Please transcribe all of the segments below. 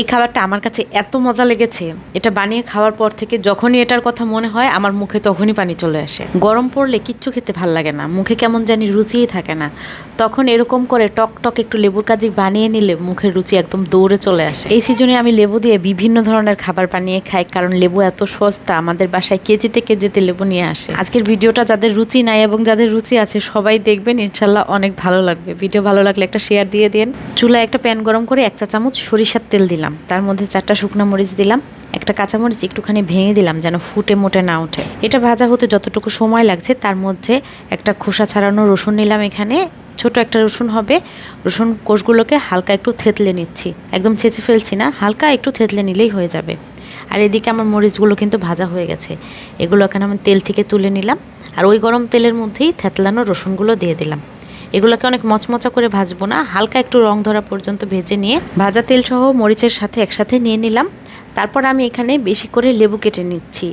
এই খাবারটা আমার কাছে এত মজা লেগেছে। এটা বানিয়ে খাওয়ার পর থেকে যখনই এটার কথা মনে হয়, আমার মুখে তখনই পানি চলে আসে। গরম পড়লে কিচ্ছু খেতে ভালো লাগে না। মুখে কেমন জানি রুচিই থাকে না। তখন এরকম করে টক টক একটু লেবুর কাজি বানিয়ে নিলে মুখের রুচি একদম দৌড়ে চলে আসে। এই সিজনে আমি লেবু দিয়ে বিভিন্ন ধরনের খাবার বানিয়ে খাই, কারণ লেবু এত সস্তা, আমাদের বাসায় কেজিতে কেজিতে লেবু নিয়ে আসে। আজকের ভিডিওটা যাদের রুচি নাই এবং যাদের রুচি আছে, সবাই দেখবেন ইনশাল্লাহ অনেক ভালো লাগবে। ভিডিও ভালো লাগলে একটা শেয়ার দিয়ে দিন। চুলায় একটা প্যান গরম করে এক চা চামচ সরিষার তেল দিলাম। তার মধ্যে চারটা শুকনো মরিচ দিলাম, একটা কাঁচামরিচ একটুখানি ভেঙে দিলাম যেন ফুটে মোটে না ওঠে। এটা ভাজা হতে যতটুকু সময় লাগছে, তার মধ্যে একটা খোসা ছাড়ানো রসুন নিলাম এখানে। ছোট একটা রসুন হবে। রসুন কোষগুলোকে হালকা একটু থেতলে নিচ্ছি। একদম ছেঁচে ফেলছি না, হালকা একটু থেতলে নিলেই হয়ে যাবে। আর এদিকে আমার মরিচগুলো কিন্তু ভাজা হয়ে গেছে। এগুলো এখানে আমি তেল থেকে তুলে নিলাম। আর ওই গরম তেলের মধ্যেই থেতলানো রসুনগুলো দিয়ে দিলাম। এগুলোকে অনেক মচমচা করে ভাজবো না। হালকা একটু রং ধরা পর্যন্ত ভেজে নিয়ে ভাজা তেল সহ মরিচের সাথে একসাথে নিয়ে নিলাম। তারপর আমি এখানে বেশি করে লেবু কেটে নিচ্ছি।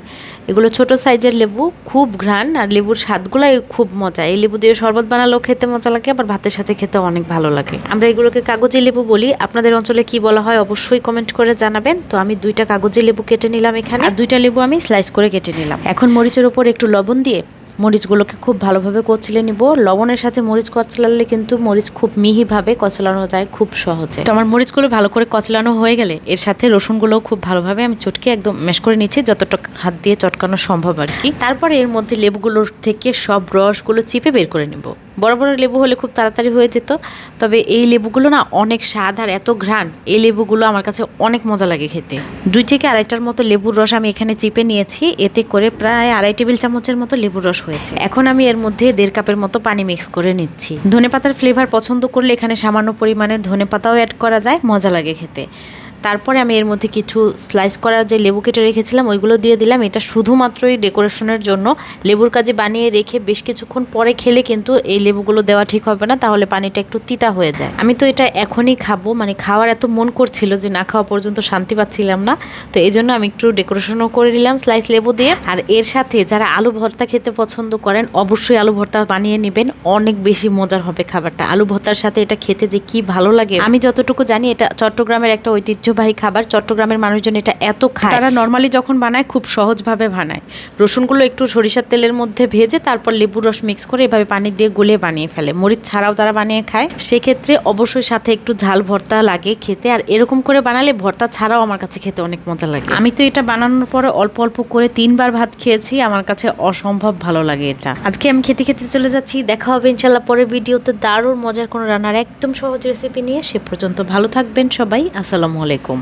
এগুলো ছোট সাইজের লেবু, খুব ঘ্রাণ আর লেবুর স্বাদগুলো খুব মজা। এই লেবু দিয়ে শরবত বানালেও খেতে মজা লাগে, আবার ভাতের সাথে খেতে অনেক ভালো লাগে। আমরা এগুলোকে কাগজি লেবু বলি। আপনাদের অঞ্চলে কি বলা হয় অবশ্যই কমেন্ট করে জানাবেন। তো আমি দুইটা কাগজি লেবু কেটে নিলাম এখানে। আর দুইটা লেবু আমি স্লাইস করে কেটে নিলাম। এখন মরিচের উপর একটু লবণ দিয়ে মরিচগুলোকে খুব ভালোভাবে কচলে নিব। লবণের সাথে মরিচ কচলালে কিন্তু মরিচ খুব মিহিভাবে কচলানো যায় খুব সহজে। তো আমার মরিচগুলো ভালো করে কচলানো হয়ে গেলে এর সাথে রসুনগুলোও খুব ভালোভাবে আমি চটকে একদম ম্যাশ করে নিচ্ছি যতটা হাত দিয়ে চটকানো সম্ভব আর কি। তারপরে এর মধ্যে লেবুগুলোর থেকে সব রসগুলো চিপে বের করে নেব। বড় বড় লেবু হলে খুব তাড়াতাড়ি হয়ে যেত। তবে এই লেবুগুলো না অনেক স্বাদ আর এত ঘ্রাণ, এই লেবুগুলো আমার কাছে অনেক মজা লাগে খেতে। দুই থেকে আড়াইটার মতো লেবুর রস আমি এখানে চিপে নিয়েছি, এতে করে প্রায় আড়াই টেবিল চামচের মতো লেবুর রস হয়েছে। এখন আমি এর মধ্যে দেড় কাপের মতো পানি মিক্স করে নিচ্ছি। ধনে পাতার ফ্লেভার পছন্দ করলে এখানে সামান্য পরিমাণের ধনে পাতাও অ্যাড করা যায়, মজা লাগে খেতে। তারপরে আমি এর মধ্যে কিছু স্লাইস করার যে লেবু কেটে রেখেছিলাম, ওইগুলো দিয়ে দিলাম। এটা শুধুমাত্রই ডেকোরেশনের জন্য। লেবুর কাজে বানিয়ে রেখে বেশ কিছুক্ষণ পরে খেলে কিন্তু এই লেবুগুলো দেওয়া ঠিক হবে না, তাহলে পানিটা একটু তিতা হয়ে যায়। আমি তো এটা এখনই খাব মানে খাওয়ার এত মন করছিল যে না খাওয়া পর্যন্ত শান্তি পাচ্ছিলাম না। তো এই জন্য আমি একটু ডেকোরেশনও করে নিলাম স্লাইস লেবু দিয়ে। আর এর সাথে যারা আলু ভর্তা খেতে পছন্দ করেন, অবশ্যই আলু ভর্তা বানিয়ে নেবেন। অনেক বেশি মজার হবে খাবারটা। আলু ভর্তার সাথে এটা খেতে যে কি ভালো লাগে, আমি যতটুকু জানি এটা চট্টগ্রামের একটা ঐতিহ্যবাহী খাবার চট্টগ্রামের মানুষজন এটা এত খায়। তারা নর্মালি যখন বানায়, খুব সহজভাবে বানায়। রসুনগুলো একটু সরিষার তেলের মধ্যে ভেজে তারপর লেবুর রস মিক্স করে এভাবে পানি দিয়ে গুলে বানিয়ে ফেলে। মরিচ ছাড়াও তারা বানিয়ে খায়। সেক্ষেত্রে অবশ্যই সাথে একটু ঝাল ভর্তা লাগে খেতে। আর এরকম করে বানালে ভর্তা ছাড়াও আমার কাছে খেতে অনেক মজা লাগে। আমি তো এটা বানানোর পরে অল্প অল্প করে তিনবার ভাত খেয়েছি। আমার কাছে অসম্ভব ভালো লাগে এটা। আজকে আমি খেতে খেতে চলে যাচ্ছি। দেখা হবে ইনশাল্লাহ পরের ভিডিওতে। দারুণ মজার কোনো রান্নার একদম সহজ রেসিপি নিয়ে। সে পর্যন্ত ভালো থাকবেন সবাই। আসসালামু আলাইকুম